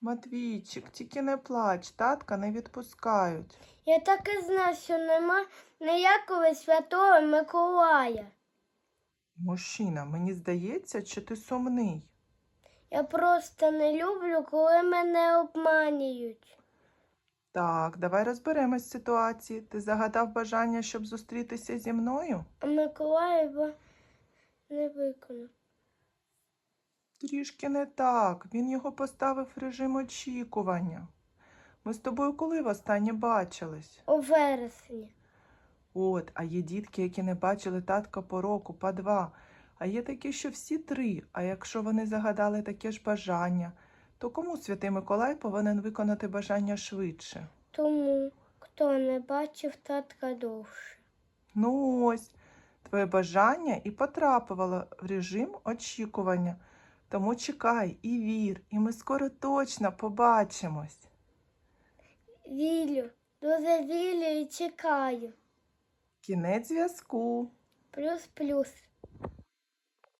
Матвійчик, тільки не плач, татка не відпускають. Я так і знав, що нема ніякого святого Миколая. Мужчина, мені здається, чи ти сумний? Я просто не люблю, коли мене обманюють. Так, давай розберемось з ситуації. Ти загадав бажання, щоб зустрітися зі мною? А Миколаєва не виконав. Трішки не так. Він його поставив в режим очікування. Ми з тобою коли востаннє бачились? У вересні. От, а є дітки, які не бачили татка по року, по два. А є такі, що всі три. А якщо вони загадали таке ж бажання, то кому святий Миколай повинен виконати бажання швидше? Тому, хто не бачив татка довше. Ну ось, твоє бажання і потрапило в режим очікування. Тому чекай і вір, і ми скоро точно побачимось. Вірю, дуже вірю і чекаю. Кінець зв'язку. Плюс-плюс.